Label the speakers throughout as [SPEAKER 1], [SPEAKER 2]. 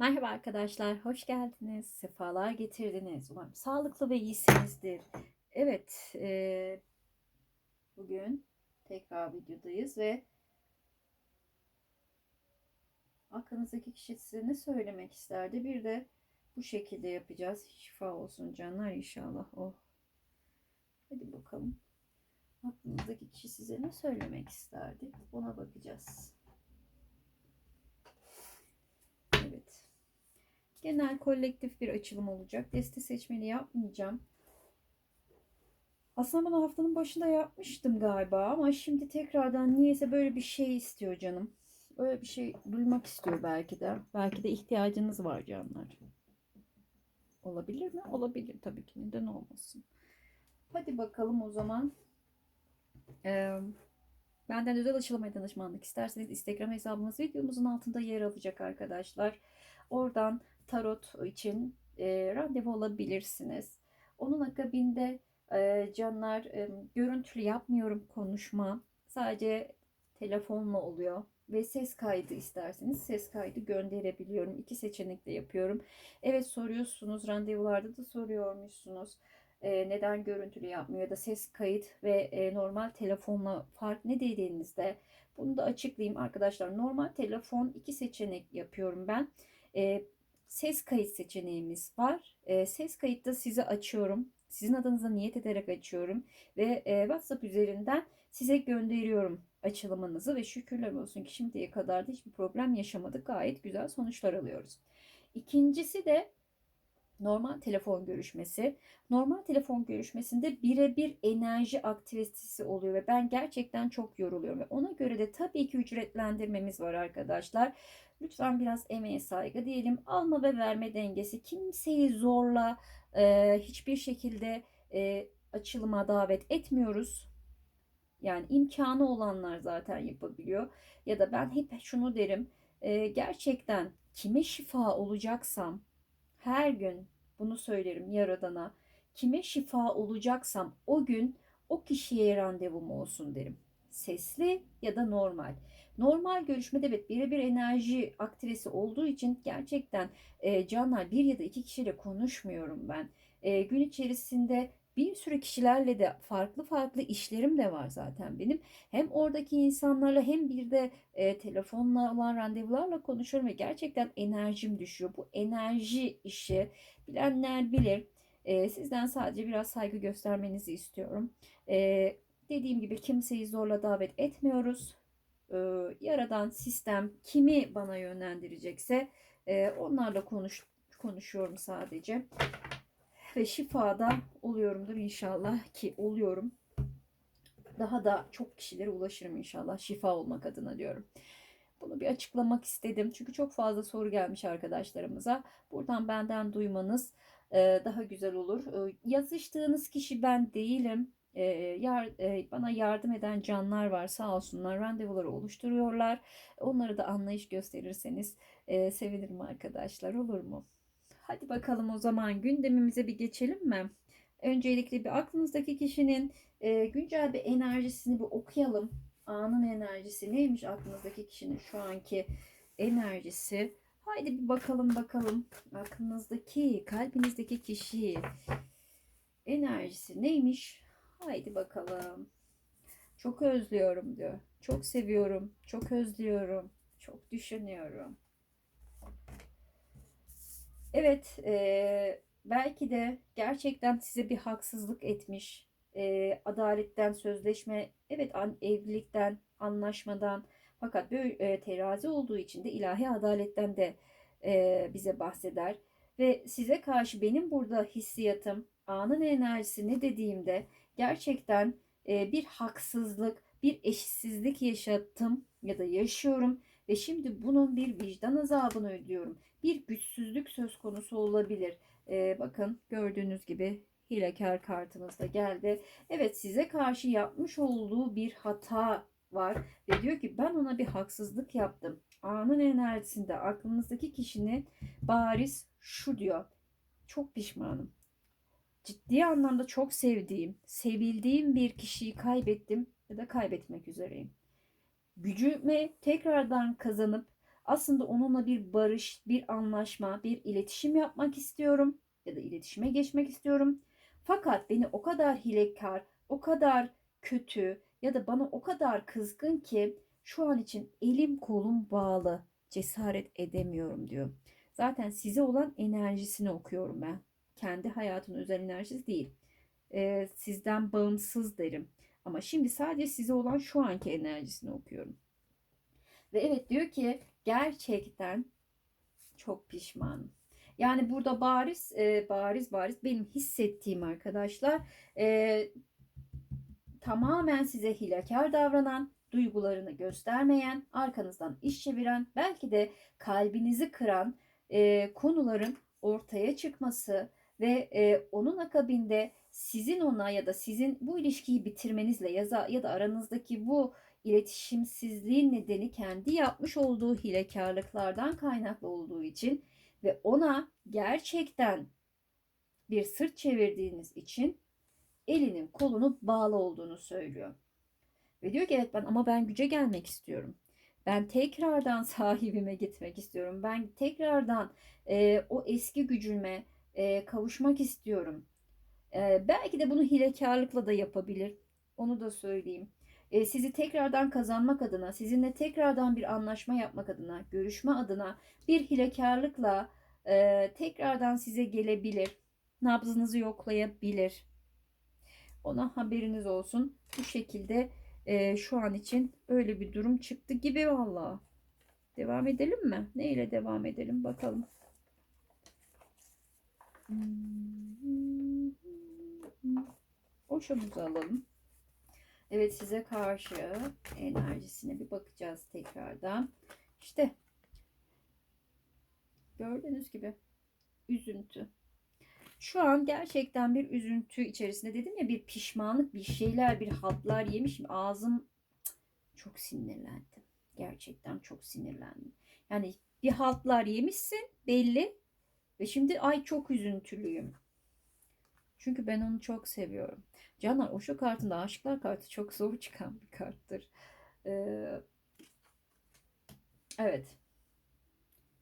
[SPEAKER 1] Merhaba arkadaşlar, hoş geldiniz, sefalar getirdiniz. Umarım sağlıklı ve iyisinizdir. Evet, e, bugün tekrar videodayız ve aklınızdaki kişi size ne söylemek isterdi? Bir de bu şekilde yapacağız. Şifa olsun canlar inşallah. Oh. Hadi bakalım. Aklınızdaki kişi size ne söylemek isterdi? Ona bakacağız. Evet. Genel kolektif bir açılım olacak. Deste seçmeni yapmayacağım. Aslında bunu haftanın başında yapmıştım galiba ama şimdi tekrardan niyeyse böyle bir şey istiyor canım. Öyle bir şey duymak istiyor belki de. Belki de ihtiyacınız var canlar. Olabilir mi? Olabilir tabii ki. Neden olmasın? Hadi bakalım o zaman. Ee, benden özel açılım ve danışmanlık isterseniz Instagram hesabımız videomuzun altında yer alacak arkadaşlar. Oradan tarot için e, randevu alabilirsiniz. Onun akabinde e, canlar e, görüntülü yapmıyorum konuşma. Sadece telefonla oluyor ve ses kaydı isterseniz ses kaydı gönderebiliyorum. İki seçenekle yapıyorum. Evet soruyorsunuz randevularda da soruyormuşsunuz. E, neden görüntülü yapmıyor ya da ses kayıt ve e, normal telefonla fark ne dediğinizde bunu da açıklayayım arkadaşlar. Normal telefon iki seçenek yapıyorum ben. E, ses kayıt seçeneğimiz var. E, ses kayıtta size açıyorum. Sizin adınıza niyet ederek açıyorum ve e, WhatsApp üzerinden size gönderiyorum açılımınızı ve şükürler olsun ki şimdiye kadar da hiçbir problem yaşamadık. Gayet güzel sonuçlar alıyoruz. İkincisi de normal telefon görüşmesi. Normal telefon görüşmesinde birebir enerji aktivitesi oluyor ve ben gerçekten çok yoruluyorum ve ona göre de tabii ki ücretlendirmemiz var arkadaşlar. Lütfen biraz emeğe saygı diyelim. Alma ve verme dengesi. Kimseyi zorla e, hiçbir şekilde e, açılıma davet etmiyoruz. Yani imkanı olanlar zaten yapabiliyor. Ya da ben hep şunu derim. E, gerçekten kime şifa olacaksam her gün bunu söylerim Yaradan'a. Kime şifa olacaksam o gün o kişiye randevum olsun derim. Sesli ya da normal. Normal görüşmede evet birebir enerji aktivesi olduğu için gerçekten e, canlar bir ya da iki kişiyle konuşmuyorum ben. E, gün içerisinde bir sürü kişilerle de farklı farklı işlerim de var zaten benim. Hem oradaki insanlarla hem bir de e, telefonla olan randevularla konuşuyorum ve gerçekten enerjim düşüyor. Bu enerji işi bilenler bilir. E, sizden sadece biraz saygı göstermenizi istiyorum. E, dediğim gibi kimseyi zorla davet etmiyoruz. E, yaradan sistem kimi bana yönlendirecekse e, onlarla konuş konuşuyorum sadece ve şifada oluyorumdur inşallah ki oluyorum. Daha da çok kişilere ulaşırım inşallah şifa olmak adına diyorum. Bunu bir açıklamak istedim. Çünkü çok fazla soru gelmiş arkadaşlarımıza. Buradan benden duymanız e, daha güzel olur. E, yazıştığınız kişi ben değilim. E, yar, bana yardım eden canlar var sağ olsunlar randevuları oluşturuyorlar. Onları da anlayış gösterirseniz sevinirim arkadaşlar olur mu? Hadi bakalım o zaman gündemimize bir geçelim mi? Öncelikle bir aklınızdaki kişinin e, güncel bir enerjisini bir okuyalım. Anın enerjisi neymiş aklınızdaki kişinin şu anki enerjisi? Haydi bir bakalım bakalım aklınızdaki, kalbinizdeki kişi enerjisi neymiş? Haydi bakalım. Çok özlüyorum diyor. Çok seviyorum, çok özlüyorum, çok düşünüyorum. Evet, e, belki de gerçekten size bir haksızlık etmiş. E, adaletten, sözleşme, evet an, evlilikten, anlaşmadan. Fakat böyle e, terazi olduğu için de ilahi adaletten de e, bize bahseder. Ve size karşı benim burada hissiyatım, anın enerjisi ne dediğimde gerçekten e, bir haksızlık, bir eşitsizlik yaşattım ya da yaşıyorum ve şimdi bunun bir vicdan azabını ödüyorum. Bir güçsüzlük söz konusu olabilir. Ee, bakın gördüğünüz gibi hilekar kartımız da geldi. Evet size karşı yapmış olduğu bir hata var ve diyor ki ben ona bir haksızlık yaptım. Anın enerjisinde aklınızdaki kişinin bariz şu diyor. Çok pişmanım. Ciddi anlamda çok sevdiğim, sevildiğim bir kişiyi kaybettim ya da kaybetmek üzereyim gücüme tekrardan kazanıp Aslında onunla bir barış, bir anlaşma, bir iletişim yapmak istiyorum ya da iletişime geçmek istiyorum. Fakat beni o kadar hilekar, o kadar kötü ya da bana o kadar kızgın ki şu an için elim kolum bağlı. Cesaret edemiyorum diyor. Zaten size olan enerjisini okuyorum ben. Kendi hayatının özel enerjisi değil. Ee, sizden bağımsız derim. Ama şimdi sadece size olan şu anki enerjisini okuyorum. Ve evet diyor ki gerçekten çok pişmanım. Yani burada bariz e, bariz bariz benim hissettiğim arkadaşlar e, tamamen size hilekar davranan, duygularını göstermeyen, arkanızdan iş çeviren, belki de kalbinizi kıran e, konuların ortaya çıkması ve e, onun akabinde sizin ona ya da sizin bu ilişkiyi bitirmenizle ya da, ya da aranızdaki bu iletişimsizliğin nedeni kendi yapmış olduğu hilekarlıklardan kaynaklı olduğu için ve ona gerçekten bir sırt çevirdiğiniz için elinin kolunu bağlı olduğunu söylüyor. Ve diyor ki evet ben ama ben güce gelmek istiyorum. Ben tekrardan sahibime gitmek istiyorum. Ben tekrardan e, o eski gücüme e, kavuşmak istiyorum. E, belki de bunu hilekarlıkla da yapabilir. Onu da söyleyeyim. E, sizi tekrardan kazanmak adına, sizinle tekrardan bir anlaşma yapmak adına, görüşme adına bir hilekarlıkla e, tekrardan size gelebilir. Nabzınızı yoklayabilir. Ona haberiniz olsun. Bu şekilde e, şu an için öyle bir durum çıktı gibi valla. Devam edelim mi? Ne ile devam edelim bakalım. Boşumuzu alalım. Evet size karşı enerjisine bir bakacağız tekrardan. İşte gördüğünüz gibi üzüntü. Şu an gerçekten bir üzüntü içerisinde dedim ya bir pişmanlık bir şeyler bir hatlar yemişim ağzım çok sinirlendim. Gerçekten çok sinirlendim. Yani bir haltlar yemişsin belli ve şimdi ay çok üzüntülüyüm. Çünkü ben onu çok seviyorum. Canlar o şu kartında aşıklar kartı çok zor çıkan bir karttır. Ee, evet.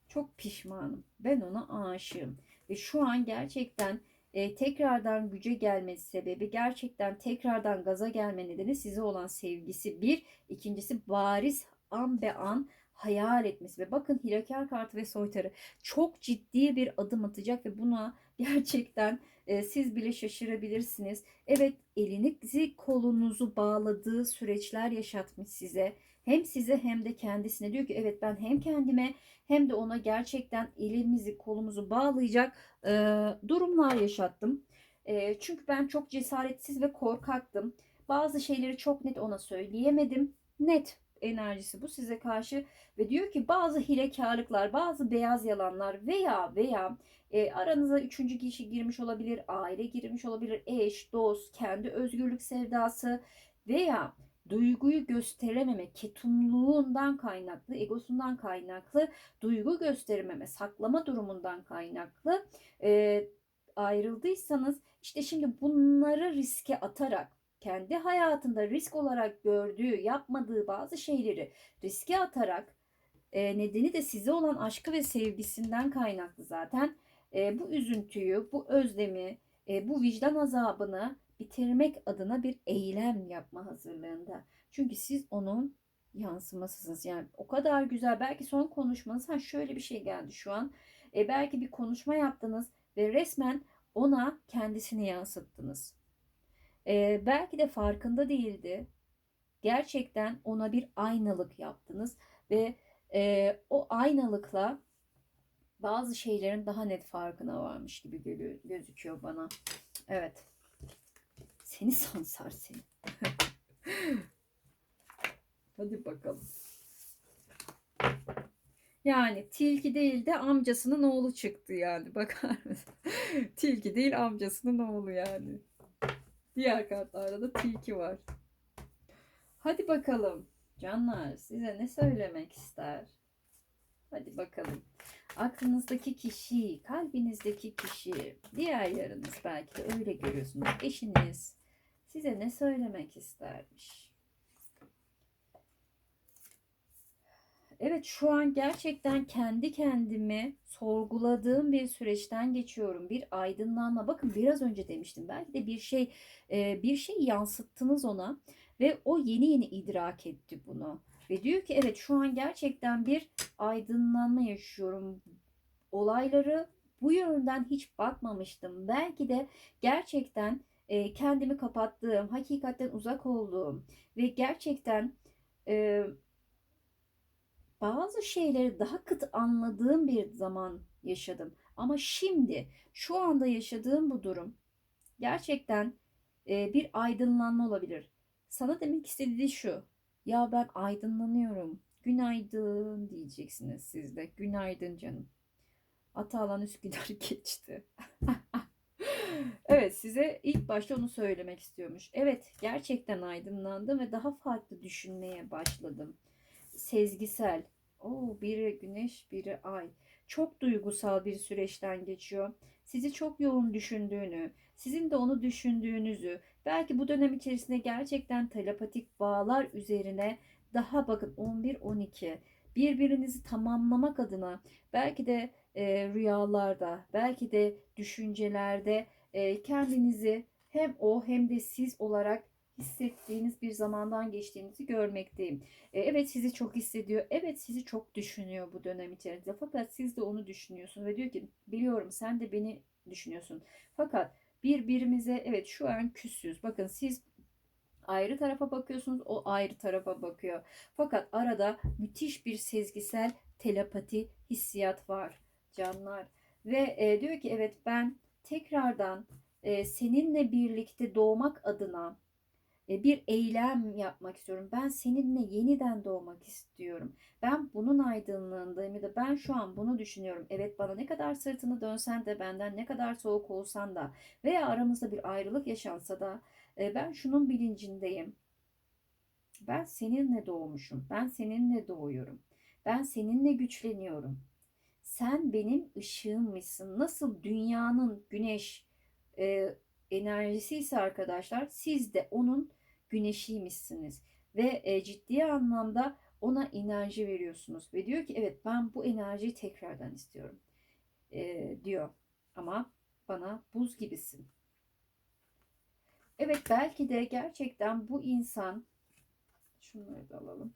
[SPEAKER 1] Çok pişmanım. Ben ona aşığım. Ve şu an gerçekten e, tekrardan güce gelmesi sebebi gerçekten tekrardan gaza gelme nedeni size olan sevgisi bir. ikincisi bariz an be an hayal etmesi ve bakın hilakar kartı ve soytarı çok ciddi bir adım atacak ve buna gerçekten e, siz bile şaşırabilirsiniz. Evet elinizi kolunuzu bağladığı süreçler yaşatmış size. Hem size hem de kendisine diyor ki evet ben hem kendime hem de ona gerçekten elimizi kolumuzu bağlayacak e, durumlar yaşattım. E, çünkü ben çok cesaretsiz ve korkaktım. Bazı şeyleri çok net ona söyleyemedim. Net enerjisi bu size karşı ve diyor ki bazı hilekarlıklar, bazı beyaz yalanlar veya veya e, aranıza üçüncü kişi girmiş olabilir, aile girmiş olabilir, eş, dost, kendi özgürlük sevdası veya duyguyu gösterememe, ketumluğundan kaynaklı, egosundan kaynaklı, duygu gösterememe, saklama durumundan kaynaklı e, ayrıldıysanız işte şimdi bunları riske atarak kendi hayatında risk olarak gördüğü, yapmadığı bazı şeyleri riske atarak e, nedeni de size olan aşkı ve sevgisinden kaynaklı zaten. E, bu üzüntüyü, bu özlemi, e, bu vicdan azabını bitirmek adına bir eylem yapma hazırlığında. Çünkü siz onun yansımasısınız. Yani o kadar güzel. Belki son konuşmanız ha şöyle bir şey geldi şu an. E, belki bir konuşma yaptınız ve resmen ona kendisini yansıttınız. E, belki de farkında değildi. Gerçekten ona bir aynalık yaptınız ve e, o aynalıkla bazı şeylerin daha net farkına varmış gibi gözüküyor bana. Evet. Seni sansar seni. Hadi bakalım. Yani tilki değil de amcasının oğlu çıktı yani. Bakar mısın? tilki değil amcasının oğlu yani. Diğer kartlarda da tilki var. Hadi bakalım. Canlar size ne söylemek ister? Hadi bakalım. Aklınızdaki kişi, kalbinizdeki kişi, diğer yarınız belki de öyle görüyorsunuz. Eşiniz size ne söylemek istermiş? Evet şu an gerçekten kendi kendimi sorguladığım bir süreçten geçiyorum. Bir aydınlanma. Bakın biraz önce demiştim. Belki de bir şey e, bir şey yansıttınız ona ve o yeni yeni idrak etti bunu. Ve diyor ki evet şu an gerçekten bir aydınlanma yaşıyorum. Olayları bu yönden hiç bakmamıştım. Belki de gerçekten e, kendimi kapattığım, hakikatten uzak olduğum ve gerçekten e, bazı şeyleri daha kıt anladığım bir zaman yaşadım. Ama şimdi şu anda yaşadığım bu durum gerçekten e, bir aydınlanma olabilir. Sana demek istediği şu. Ya ben aydınlanıyorum. Günaydın diyeceksiniz siz de. Günaydın canım. Atalan Üsküdar geçti. Evet size ilk başta onu söylemek istiyormuş. Evet gerçekten aydınlandım ve daha farklı düşünmeye başladım. Sezgisel. Oo, biri güneş biri ay. Çok duygusal bir süreçten geçiyor. Sizi çok yoğun düşündüğünü, sizin de onu düşündüğünüzü, belki bu dönem içerisinde gerçekten telepatik bağlar üzerine daha bakın 11-12 birbirinizi tamamlamak adına belki de e, rüyalarda, belki de düşüncelerde e, kendinizi hem o hem de siz olarak hissettiğiniz bir zamandan geçtiğinizi görmekteyim. E, evet sizi çok hissediyor. Evet sizi çok düşünüyor bu dönem içerisinde. Fakat siz de onu düşünüyorsun ve diyor ki biliyorum sen de beni düşünüyorsun. Fakat birbirimize evet şu an küsüz. Bakın siz ayrı tarafa bakıyorsunuz, o ayrı tarafa bakıyor. Fakat arada müthiş bir sezgisel telepati hissiyat var canlar. Ve e, diyor ki evet ben tekrardan e, seninle birlikte doğmak adına bir eylem yapmak istiyorum. Ben seninle yeniden doğmak istiyorum. Ben bunun aydınlığındayım ya da ben şu an bunu düşünüyorum. Evet bana ne kadar sırtını dönsen de benden ne kadar soğuk olsan da veya aramızda bir ayrılık yaşansa da e, ben şunun bilincindeyim. Ben seninle doğmuşum. Ben seninle doğuyorum. Ben seninle güçleniyorum. Sen benim ışığımmışsın. Nasıl dünyanın güneş e, enerjisi ise arkadaşlar siz de onun güneşiymişsiniz. Ve e, ciddi anlamda ona enerji veriyorsunuz. Ve diyor ki evet ben bu enerjiyi tekrardan istiyorum e, diyor. Ama bana buz gibisin. Evet belki de gerçekten bu insan şunları da alalım.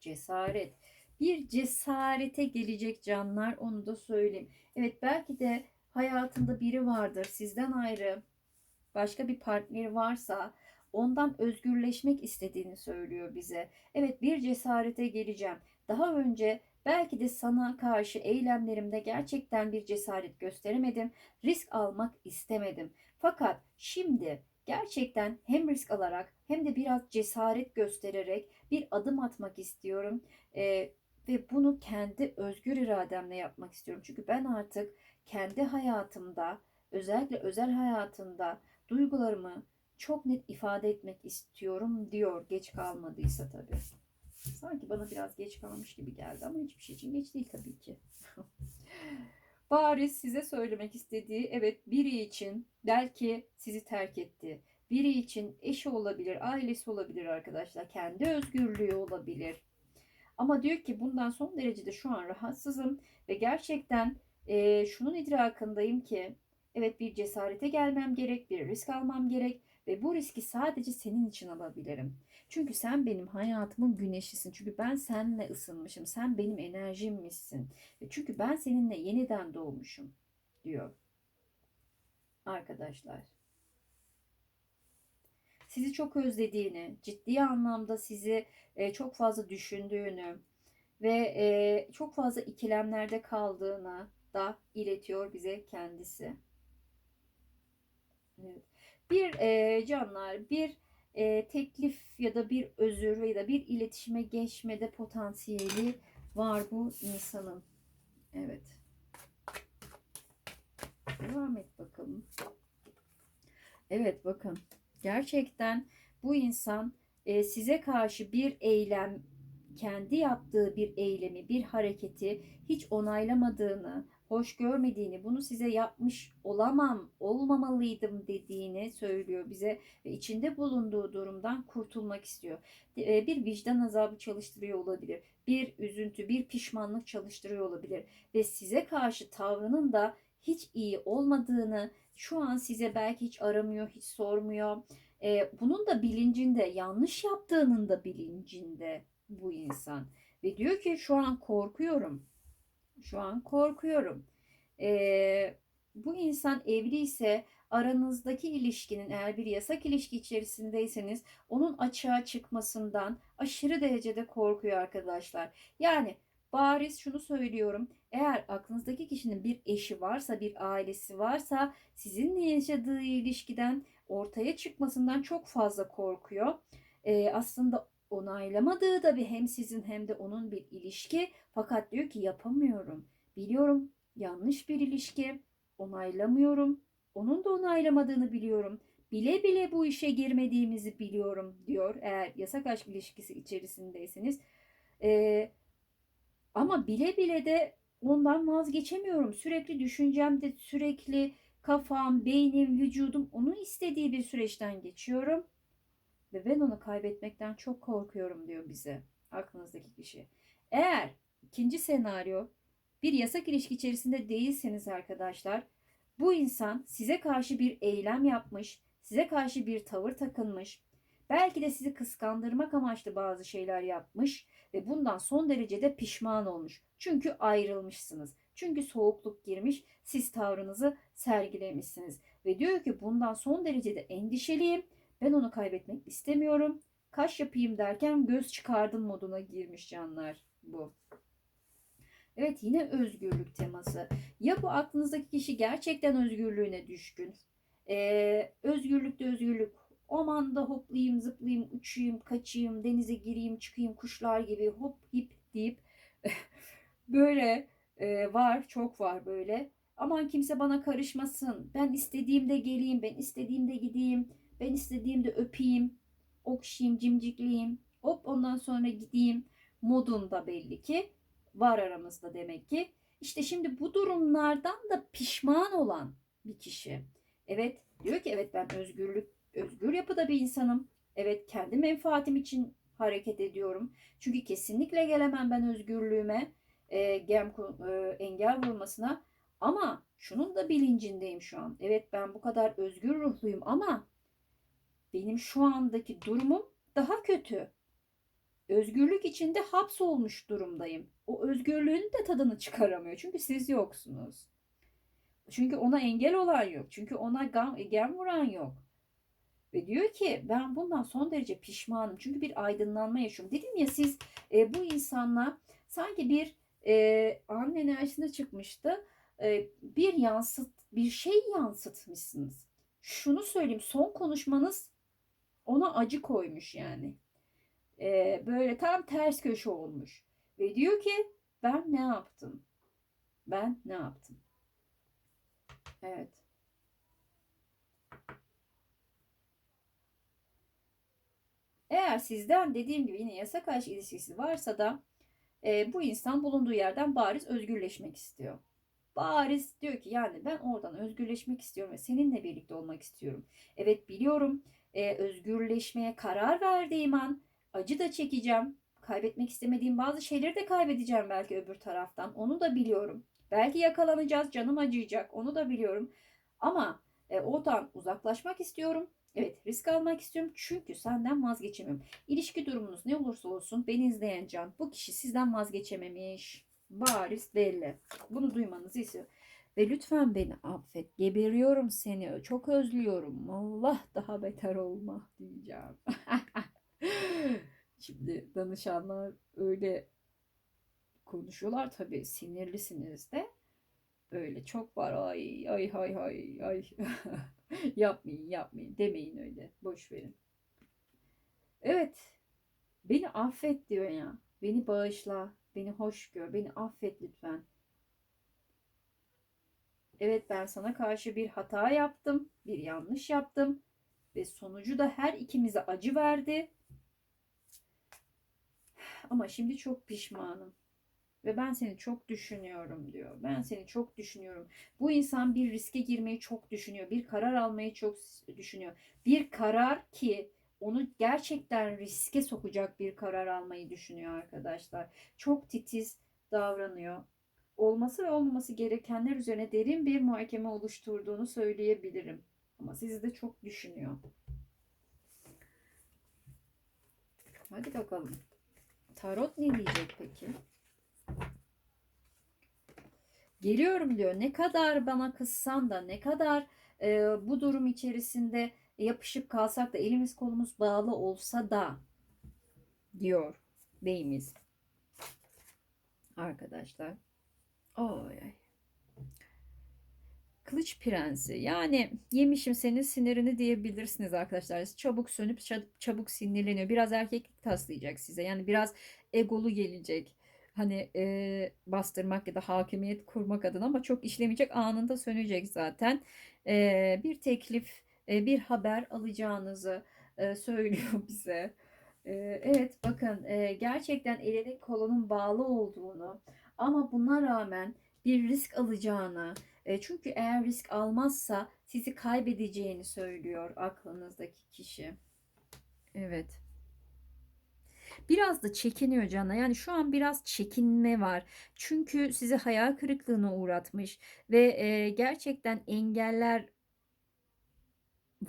[SPEAKER 1] Cesaret. Bir cesarete gelecek canlar onu da söyleyeyim. Evet belki de hayatında biri vardır sizden ayrı başka bir partneri varsa ondan özgürleşmek istediğini söylüyor bize. Evet bir cesarete geleceğim. Daha önce belki de sana karşı eylemlerimde gerçekten bir cesaret gösteremedim. Risk almak istemedim. Fakat şimdi gerçekten hem risk alarak hem de biraz cesaret göstererek bir adım atmak istiyorum. Ee, ve bunu kendi özgür irademle yapmak istiyorum. Çünkü ben artık kendi hayatımda, özellikle özel hayatımda duygularımı çok net ifade etmek istiyorum diyor. Geç kalmadıysa tabii. Sanki bana biraz geç kalmış gibi geldi ama hiçbir şey için geç değil tabii ki. Bariz size söylemek istediği evet biri için belki sizi terk etti. Biri için eşi olabilir, ailesi olabilir arkadaşlar. Kendi özgürlüğü olabilir. Ama diyor ki bundan son derecede şu an rahatsızım ve gerçekten e, şunun idrakındayım ki evet bir cesarete gelmem gerek, bir risk almam gerek ve bu riski sadece senin için alabilirim. Çünkü sen benim hayatımın güneşisin. Çünkü ben seninle ısınmışım. Sen benim enerjimmişsin. Ve çünkü ben seninle yeniden doğmuşum diyor. Arkadaşlar. Sizi çok özlediğini, ciddi anlamda sizi e, çok fazla düşündüğünü ve e, çok fazla ikilemlerde kaldığını da iletiyor bize kendisi. Evet. Bir e, canlar, bir e, teklif ya da bir özür ya da bir iletişime geçmede potansiyeli var bu insanın. Evet. Devam et bakalım. Evet bakın. Gerçekten bu insan e, size karşı bir eylem, kendi yaptığı bir eylemi, bir hareketi hiç onaylamadığını, hoş görmediğini, bunu size yapmış olamam, olmamalıydım dediğini söylüyor bize ve içinde bulunduğu durumdan kurtulmak istiyor. E, bir vicdan azabı çalıştırıyor olabilir. bir üzüntü, bir pişmanlık çalıştırıyor olabilir. Ve size karşı tavrının da hiç iyi olmadığını, şu an size belki hiç aramıyor, hiç sormuyor. Ee, bunun da bilincinde, yanlış yaptığının da bilincinde bu insan. Ve diyor ki şu an korkuyorum. Şu an korkuyorum. Ee, bu insan evliyse aranızdaki ilişkinin eğer bir yasak ilişki içerisindeyseniz onun açığa çıkmasından aşırı derecede korkuyor arkadaşlar. Yani bariz şunu söylüyorum. Eğer aklınızdaki kişinin bir eşi varsa, bir ailesi varsa sizinle yaşadığı ilişkiden ortaya çıkmasından çok fazla korkuyor. Ee, aslında onaylamadığı da bir hem sizin hem de onun bir ilişki. Fakat diyor ki yapamıyorum. Biliyorum yanlış bir ilişki. Onaylamıyorum. Onun da onaylamadığını biliyorum. Bile bile bu işe girmediğimizi biliyorum diyor. Eğer yasak aşk ilişkisi içerisindeyseniz. Ee, ama bile bile de ondan vazgeçemiyorum. Sürekli düşüncemde sürekli kafam, beynim, vücudum onun istediği bir süreçten geçiyorum. Ve ben onu kaybetmekten çok korkuyorum diyor bize aklınızdaki kişi. Eğer ikinci senaryo bir yasak ilişki içerisinde değilseniz arkadaşlar bu insan size karşı bir eylem yapmış, size karşı bir tavır takınmış, belki de sizi kıskandırmak amaçlı bazı şeyler yapmış ve bundan son derecede pişman olmuş. Çünkü ayrılmışsınız. Çünkü soğukluk girmiş, siz tavrınızı sergilemişsiniz. Ve diyor ki bundan son derecede endişeliyim. Ben onu kaybetmek istemiyorum. Kaş yapayım derken göz çıkardım moduna girmiş canlar bu. Evet yine özgürlük teması. Ya bu aklınızdaki kişi gerçekten özgürlüğüne düşkün. Ee, özgürlükte özgürlük. Aman da hoplayayım, zıplayayım, uçayım, kaçayım, denize gireyim, çıkayım kuşlar gibi hop hip deyip böyle e, var, çok var böyle. Aman kimse bana karışmasın. Ben istediğimde geleyim, ben istediğimde gideyim, ben istediğimde öpeyim, okşayayım, cimcikleyeyim. Hop ondan sonra gideyim modunda belli ki var aramızda demek ki. İşte şimdi bu durumlardan da pişman olan bir kişi. Evet diyor ki evet ben özgürlük özgür yapıda bir insanım. Evet kendi menfaatim için hareket ediyorum. Çünkü kesinlikle gelemem ben özgürlüğüme e, gem, e, engel vurmasına. Ama şunun da bilincindeyim şu an. Evet ben bu kadar özgür ruhluyum ama benim şu andaki durumum daha kötü. Özgürlük içinde hapsolmuş durumdayım. O özgürlüğün de tadını çıkaramıyor. Çünkü siz yoksunuz. Çünkü ona engel olan yok. Çünkü ona gam, gem vuran yok. Ve diyor ki ben bundan son derece pişmanım. Çünkü bir aydınlanma yaşıyorum. Dedim ya siz e, bu insanla sanki bir e, an enerjisine çıkmıştı. E, bir yansıt, bir şey yansıtmışsınız. Şunu söyleyeyim son konuşmanız ona acı koymuş yani. E, böyle tam ters köşe olmuş. Ve diyor ki ben ne yaptım? Ben ne yaptım? Evet. Eğer sizden dediğim gibi yine yasak aşk ilişkisi varsa da e, bu insan bulunduğu yerden bariz özgürleşmek istiyor. Bariz diyor ki yani ben oradan özgürleşmek istiyorum ve seninle birlikte olmak istiyorum. Evet biliyorum e, özgürleşmeye karar verdiğim an acı da çekeceğim. Kaybetmek istemediğim bazı şeyleri de kaybedeceğim belki öbür taraftan. Onu da biliyorum. Belki yakalanacağız, canım acıyacak. Onu da biliyorum. Ama e, oradan uzaklaşmak istiyorum. Evet risk almak istiyorum çünkü senden vazgeçemiyorum. İlişki durumunuz ne olursa olsun beni izleyen can bu kişi sizden vazgeçememiş. Bariz belli. Bunu duymanızı istiyorum. Ve lütfen beni affet. Geberiyorum seni. Çok özlüyorum. Allah daha beter olma diyeceğim. Şimdi danışanlar öyle konuşuyorlar tabii sinirlisiniz de. Öyle çok var ay ay ay ay ay. yapmayın yapmayın demeyin öyle. Boş verin. Evet. Beni affet diyor ya. Beni bağışla. Beni hoş gör. Beni affet lütfen. Evet ben sana karşı bir hata yaptım. Bir yanlış yaptım. Ve sonucu da her ikimize acı verdi. Ama şimdi çok pişmanım. Ve ben seni çok düşünüyorum diyor. Ben seni çok düşünüyorum. Bu insan bir riske girmeyi çok düşünüyor. Bir karar almayı çok düşünüyor. Bir karar ki onu gerçekten riske sokacak bir karar almayı düşünüyor arkadaşlar. Çok titiz davranıyor. Olması ve olmaması gerekenler üzerine derin bir muhakeme oluşturduğunu söyleyebilirim. Ama sizi de çok düşünüyor. Hadi bakalım. Tarot ne diyecek peki? Geliyorum diyor. Ne kadar bana kızsan da ne kadar e, bu durum içerisinde yapışıp kalsak da elimiz kolumuz bağlı olsa da diyor beyimiz. Arkadaşlar. Oy. Kılıç prensi. Yani yemişim senin sinirini diyebilirsiniz arkadaşlar. Çabuk sönüp ça- çabuk sinirleniyor. Biraz erkeklik taslayacak size. Yani biraz egolu gelecek. Hani e, bastırmak ya da hakimiyet kurmak adına ama çok işlemeyecek. Anında sönecek zaten. E, bir teklif, e, bir haber alacağınızı e, söylüyor bize. E, evet bakın e, gerçekten elinin kolunun bağlı olduğunu ama buna rağmen bir risk alacağını, e, çünkü eğer risk almazsa sizi kaybedeceğini söylüyor aklınızdaki kişi. Evet. Biraz da çekiniyor Can'a. Yani şu an biraz çekinme var. Çünkü sizi hayal kırıklığına uğratmış ve e, gerçekten engeller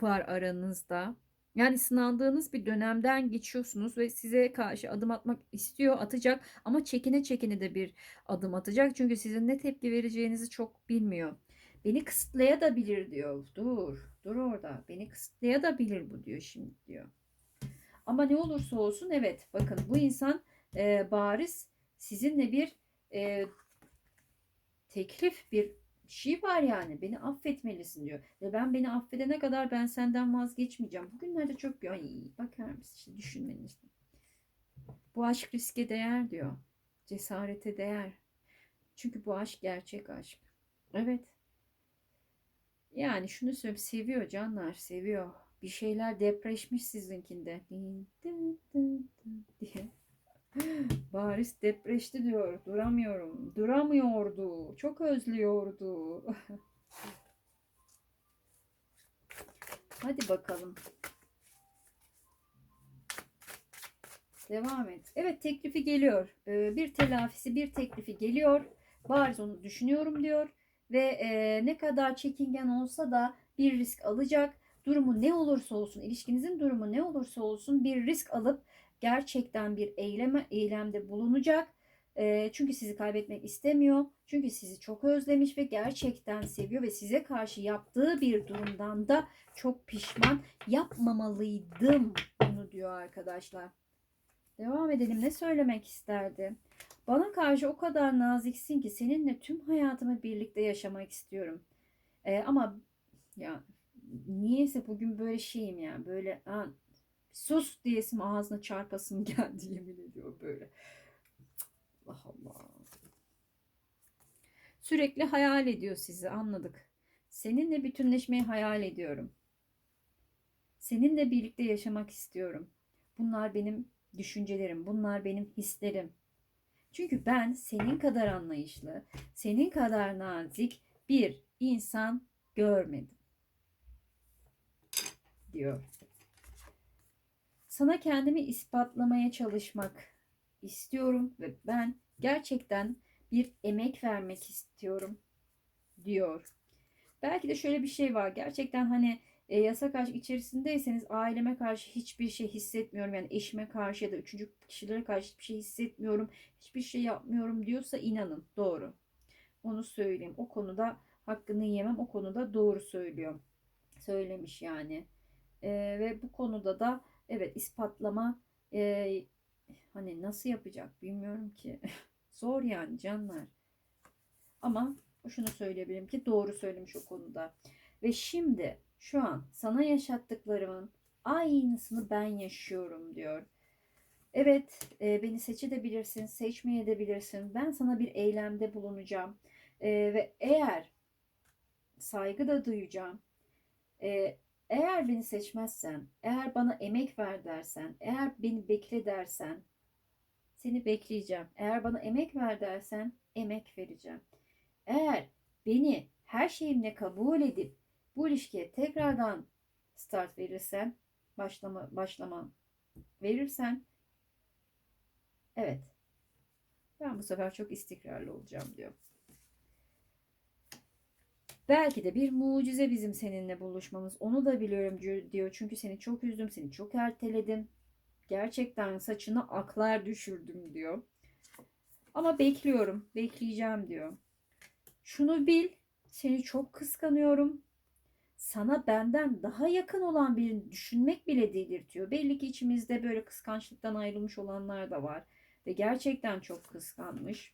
[SPEAKER 1] var aranızda. Yani sınandığınız bir dönemden geçiyorsunuz ve size karşı adım atmak istiyor, atacak ama çekine çekine de bir adım atacak. Çünkü sizin ne tepki vereceğinizi çok bilmiyor. Beni kısıtlayabilir diyor. Dur, dur orada. Beni kısıtlayabilir bu diyor şimdi diyor. Ama ne olursa olsun evet bakın bu insan e, bariz sizinle bir e, teklif bir şey var yani beni affetmelisin diyor. Ve ben beni affedene kadar ben senden vazgeçmeyeceğim. Bugünlerde çok ay bakar mısın işte düşünmeniz. Bu aşk riske değer diyor. Cesarete değer. Çünkü bu aşk gerçek aşk. Evet. Yani şunu söyleyeyim seviyor canlar seviyor. Bir şeyler depreşmiş sizinkinde. diye. Bariz depreşti diyor. Duramıyorum. Duramıyordu. Çok özlüyordu. Hadi bakalım. Devam et. Evet teklifi geliyor. Ee, bir telafisi, bir teklifi geliyor. Bariz onu düşünüyorum diyor. Ve e, ne kadar çekingen olsa da bir risk alacak. Durumu ne olursa olsun, ilişkinizin durumu ne olursa olsun bir risk alıp gerçekten bir eyleme, eylemde bulunacak. E, çünkü sizi kaybetmek istemiyor. Çünkü sizi çok özlemiş ve gerçekten seviyor ve size karşı yaptığı bir durumdan da çok pişman. Yapmamalıydım bunu diyor arkadaşlar. Devam edelim. Ne söylemek isterdi? Bana karşı o kadar naziksin ki seninle tüm hayatımı birlikte yaşamak istiyorum. E, ama ya niyeyse bugün böyle şeyim yani böyle ha, sus diyesim ağzına çarpasım geldi yemin ediyor böyle. Allah Allah. Sürekli hayal ediyor sizi anladık. Seninle bütünleşmeyi hayal ediyorum. Seninle birlikte yaşamak istiyorum. Bunlar benim düşüncelerim, bunlar benim hislerim. Çünkü ben senin kadar anlayışlı, senin kadar nazik bir insan görmedim. Diyor. Sana kendimi ispatlamaya çalışmak istiyorum ve ben gerçekten bir emek vermek istiyorum diyor. Belki de şöyle bir şey var. Gerçekten hani e, yasak aşk içerisindeyseniz aileme karşı hiçbir şey hissetmiyorum. Yani eşime karşı ya da üçüncü kişilere karşı hiçbir şey hissetmiyorum. Hiçbir şey yapmıyorum diyorsa inanın doğru. Onu söyleyeyim. O konuda hakkını yemem. O konuda doğru söylüyor. Söylemiş yani. E, ve bu konuda da evet ispatlama e, hani nasıl yapacak bilmiyorum ki. Zor yani canlar. Ama şunu söyleyebilirim ki doğru söylemiş o konuda. Ve şimdi şu an sana yaşattıklarımın aynısını ben yaşıyorum diyor. Evet e, beni seçebilirsin, seçmeyebilirsin. Ben sana bir eylemde bulunacağım. E, ve eğer saygı da duyacağım. E, eğer beni seçmezsen, eğer bana emek ver dersen, eğer beni bekle dersen, seni bekleyeceğim. Eğer bana emek ver dersen, emek vereceğim. Eğer beni her şeyimle kabul edip bu ilişkiye tekrardan start verirsen başlama başlama verirsen evet ben bu sefer çok istikrarlı olacağım diyor. Belki de bir mucize bizim seninle buluşmamız. Onu da biliyorum diyor. Çünkü seni çok üzdüm, seni çok erteledim. Gerçekten saçını aklar düşürdüm diyor. Ama bekliyorum, bekleyeceğim diyor. Şunu bil, seni çok kıskanıyorum. Sana benden daha yakın olan birini düşünmek bile delirtiyor. Belli ki içimizde böyle kıskançlıktan ayrılmış olanlar da var. Ve gerçekten çok kıskanmış.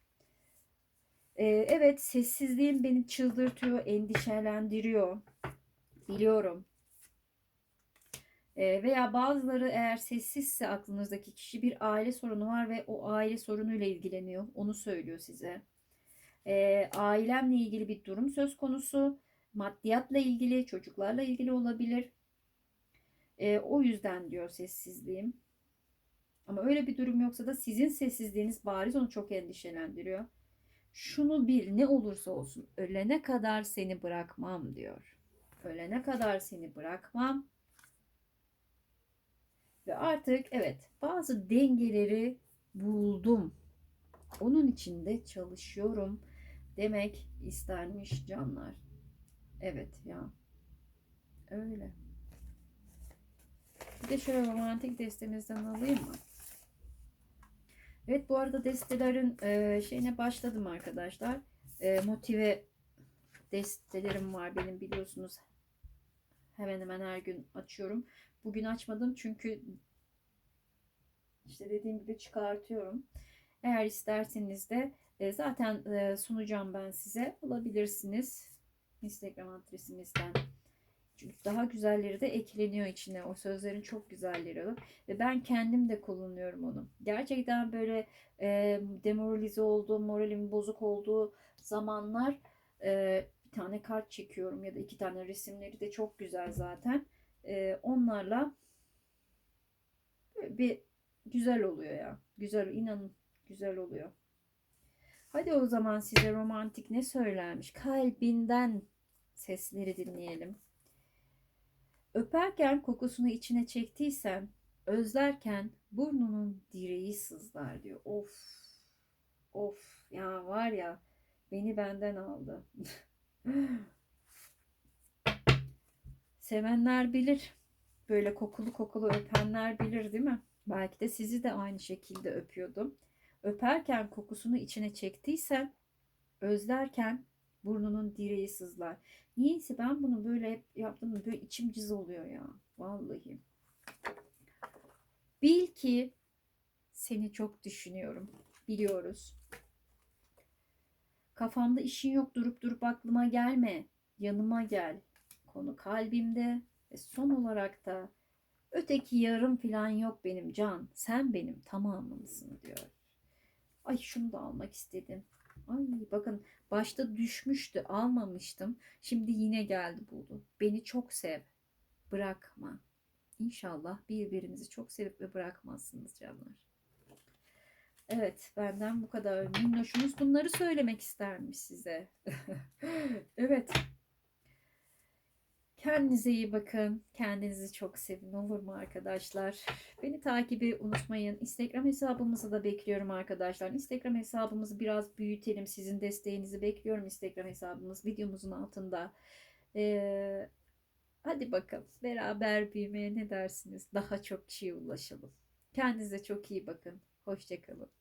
[SPEAKER 1] Ee, evet sessizliğin beni çıldırtıyor, endişelendiriyor. Biliyorum. Ee, veya bazıları eğer sessizse aklınızdaki kişi bir aile sorunu var ve o aile sorunuyla ilgileniyor. Onu söylüyor size. Ee, ailemle ilgili bir durum söz konusu. Maddiyatla ilgili, çocuklarla ilgili olabilir. Ee, o yüzden diyor sessizliğim. Ama öyle bir durum yoksa da sizin sessizliğiniz bariz onu çok endişelendiriyor. Şunu bil ne olursa olsun ölene kadar seni bırakmam diyor. Ölene kadar seni bırakmam. Ve artık evet bazı dengeleri buldum. Onun için de çalışıyorum demek istermiş canlar. Evet ya. Öyle. Bir de şöyle romantik destemizden alayım mı? Evet bu arada destelerin e, şeyine başladım arkadaşlar. E, motive destelerim var benim biliyorsunuz. Hemen hemen her gün açıyorum. Bugün açmadım çünkü işte dediğim gibi çıkartıyorum. Eğer isterseniz de e, zaten e, sunacağım ben size. Alabilirsiniz. Instagram adresimizden. Çünkü daha güzelleri de ekleniyor içine. O sözlerin çok güzelleri o. Ve ben kendim de kullanıyorum onu. Gerçekten böyle e, demoralize olduğum, moralim bozuk olduğu zamanlar e, bir tane kart çekiyorum ya da iki tane resimleri de çok güzel zaten. E, onlarla bir güzel oluyor ya. Güzel, inanın güzel oluyor. Hadi o zaman size romantik ne söylermiş? Kalbinden sesleri dinleyelim. Öperken kokusunu içine çektiysen, özlerken burnunun direği sızlar diyor. Of, of ya var ya beni benden aldı. Sevenler bilir. Böyle kokulu kokulu öpenler bilir değil mi? Belki de sizi de aynı şekilde öpüyordum. Öperken kokusunu içine çektiysen, özlerken burnunun direği sızlar. Niyeyse ben bunu böyle hep yaptım böyle içim cız oluyor ya. Vallahi. Bil ki seni çok düşünüyorum. Biliyoruz. Kafamda işin yok durup durup aklıma gelme. Yanıma gel. Konu kalbimde ve son olarak da öteki yarım falan yok benim can. Sen benim tamamımsın diyor. Ay şunu da almak istedim. Ay bakın başta düşmüştü almamıştım. Şimdi yine geldi buldu. Beni çok sev. Bırakma. İnşallah birbirinizi çok sevip ve bırakmazsınız canlar. Evet benden bu kadar. Minnoşumuz bunları söylemek istermiş size. evet. Kendinize iyi bakın. Kendinizi çok sevin olur mu arkadaşlar? Beni takibi unutmayın. Instagram hesabımızı da bekliyorum arkadaşlar. Instagram hesabımızı biraz büyütelim. Sizin desteğinizi bekliyorum. Instagram hesabımız videomuzun altında. Ee, hadi bakalım. Beraber büyümeye ne dersiniz? Daha çok kişiye ulaşalım. Kendinize çok iyi bakın. Hoşçakalın.